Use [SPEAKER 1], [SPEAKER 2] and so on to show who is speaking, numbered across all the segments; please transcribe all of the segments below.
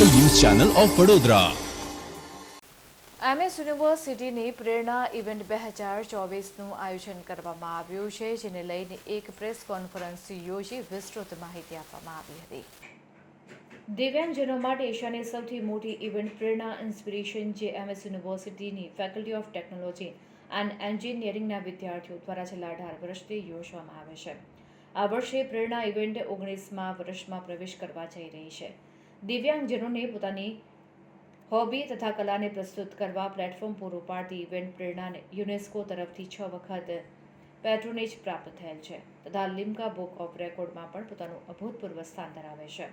[SPEAKER 1] Channel of Vadodara.
[SPEAKER 2] MS યુનિવર્સિટીની Prerana event બે હજાર ચોવીસનું આયોજન કરવામાં આવ્યું છે જેને લઈને એક પ્રેસ કોન્ફરન્સ યોજી વિસ્તૃત માહિતી આપવામાં આવી હતી. દિવ્યાંગજનો માટે એશિયાની સૌથી મોટી ઇવેન્ટ પ્રેરણા ઇન્સ્પિરેશન જે એમએસ યુનિવર્સિટીની ફેકલ્ટી ઓફ ટેકનોલોજી એન્ડ એન્જિનિયરિંગના વિદ્યાર્થીઓ દ્વારા છેલ્લા અઢાર વર્ષથી યોજવામાં આવે છે. આ વર્ષે પ્રેરણા ઇવેન્ટ ઓગણીસમાં વર્ષમાં પ્રવેશ કરવા જઈ રહી છે. દિવ્યાંગજનોને પોતાની હોબી તથા કલાને પ્રસ્તુત કરવા પ્લેટફોર્મ પૂરું પાડતી ઇવેન્ટ પ્રેરણાને યુનેસ્કો તરફથી છ વખત પેટ્રોનેજ પ્રાપ્ત થયેલ છે તથા લિમ્કા બુક ઓફ રેકોર્ડમાં પણ પોતાનું અભૂતપૂર્વ સ્થાન ધરાવે છે.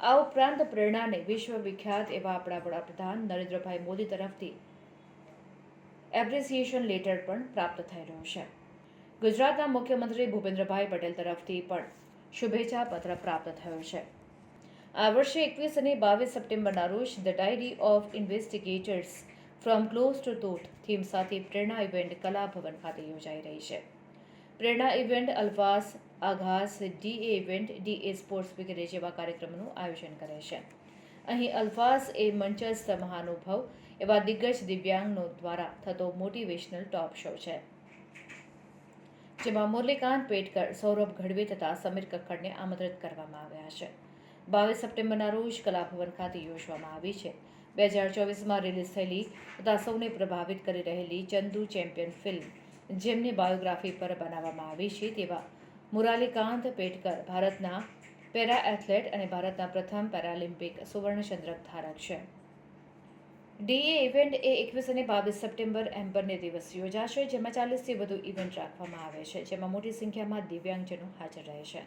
[SPEAKER 2] આ ઉપરાંત પ્રેરણાને વિશ્વ વિખ્યાત એવા આપણા વડાપ્રધાન નરેન્દ્રભાઈ મોદી તરફથી એપ્રિસિએશન લેટર પણ પ્રાપ્ત થઈ રહ્યું છે. ગુજરાતના મુખ્યમંત્રી ભૂપેન્દ્રભાઈ પટેલ તરફથી પણ શુભેચ્છા પત્ર પ્રાપ્ત થયો છે. આ વર્ષે એકવીસ અને બાવીસ સપ્ટેમ્બરના રોજ the diary of investigators from close to tot theme સાથે પ્રેરણા ઇવેન્ટ કલા ભવન ખાતે યોજાઈ રહી છે. પ્રેરણા ઇવેન્ટ અલ્ફાસ આઘાસ ડીએ ઇવેન્ટ ડીએ સ્પોર્ટ્સ વગેરે જેવા કાર્યક્રમોનું આયોજન કરે છે. અહીં અલ્ફાસ એ મંચસ્થ મહાનુભવ એવા દિગ્ગજ દિવ્યાંગનો દ્વારા થતો મોટિવેશનલ ટોપ શો છે. જેમાં મુરલીકાંત પેટકર, સૌરભ ગઢવી તથા સમીર કક્કડને આમંત્રિત કરવામાં આવ્યા છે. બાવીસ સપ્ટેમ્બરના રોજ કલાભવન ખાતે યોજવામાં આવી છે. બે હજાર ચોવીસમાં રિલીઝ થયેલી તથા સૌને પ્રભાવિત કરી રહેલી ચંદુ ચેમ્પિયન ફિલ્મ જેમની બાયોગ્રાફી પર બનાવવામાં આવી છે તેવા મુરાલીકાંત પેટકર ભારતના પેરા એથ્લેટ અને ભારતના પ્રથમ પેરાલિમ્પિક સુવર્ણચંદ્રક ધારક છે. ડીએ ઇવેન્ટ એ એકવીસ અને બાવીસ સપ્ટેમ્બર એમ બંને દિવસ યોજાશે, જેમાં ચાલીસથી વધુ ઇવેન્ટ રાખવામાં આવે છે, જેમાં મોટી સંખ્યામાં દિવ્યાંગજનો હાજર રહે છે.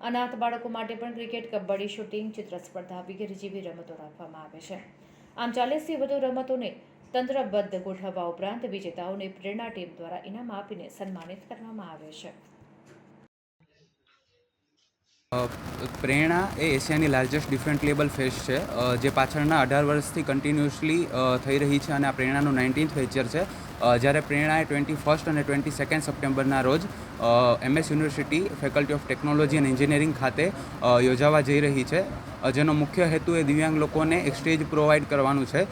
[SPEAKER 2] અનાથ બાળકો માટે પણ ક્રિકેટ, કબડ્ડી, શૂટિંગ ચિત્ર સ્પર્ધા વગેરે જેવી રમતો રાખવામાં આવે છે. આમ ચાલીસથી વધુ રમતોને તંત્રબદ્ધ ગોઠવવા ઉપરાંત વિજેતાઓને પ્રેરણા ટીમ દ્વારા ઇનામ આપીને સન્માનિત કરવામાં આવે છે.
[SPEAKER 3] પ્રેરણા એ એશિયાની લાર્જેસ્ટ ડિફરન્ટ લેબલ ફેસ્ટ છે. જે પાછળના અઢાર વર્ષથી કન્ટિન્યુઅસલી થઈ રહી છે અને આ પ્રેરણાનું નાઇન્ટીન્થ વેચર છે. જ્યારે પ્રેરણાએ ટ્વેન્ટી ફર્સ્ટ અને ટ્વેન્ટી સેકન્ડ સપ્ટેમ્બરના રોજ MS university faculty of technology and engineering ખાતે યોજાવા જઈ રહી છે. જેનો મુખ્ય હેતુ એ દિવ્યાંગ લોકોને એક સ્ટેજ પ્રોવાઈડ કરવાનું છે.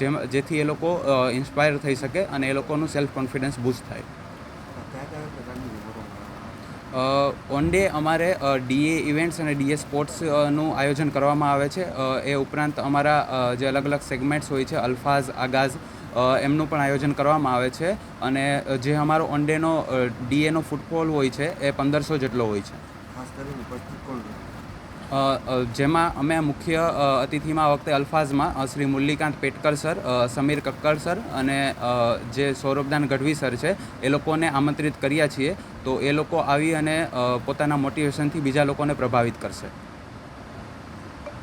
[SPEAKER 3] જેમ, જેથી એ લોકો ઇન્સ્પાયર થઈ શકે અને એ લોકોનું સેલ્ફ કોન્ફિડન્સ બૂસ્ટ થાય ઓન ડે અમારે ડીએ ઇવેન્ટ્સ અને ડીએ સ્પોર્ટ્સનું આયોજન કરવામાં આવે છે. એ ઉપરાંત અમારા જે અલગ અલગ સેગમેન્ટ્સ હોય છે, અલ્ફાઝ, આગાઝ એમનું પણ આયોજન કરવામાં આવે છે. અને જે અમારો ઓન ડેનો ડીએનો ફૂટબોલ હોય છે, એ પંદરસો જેટલો હોય છે. જેમાં અમે મુખ્ય અતિથિમાં વખતે અલ્ફાઝમાં શ્રી મુરલીકાંત પેટકર સર સમીર કક્કર સર અને જે સૌરભદાન ગઢવી સર છે, એ લોકોને આમંત્રિત કર્યા છીએ. તો એ લોકો આવી અને પોતાના મોટિવેશનથી બીજા લોકોને પ્રભાવિત કરશે.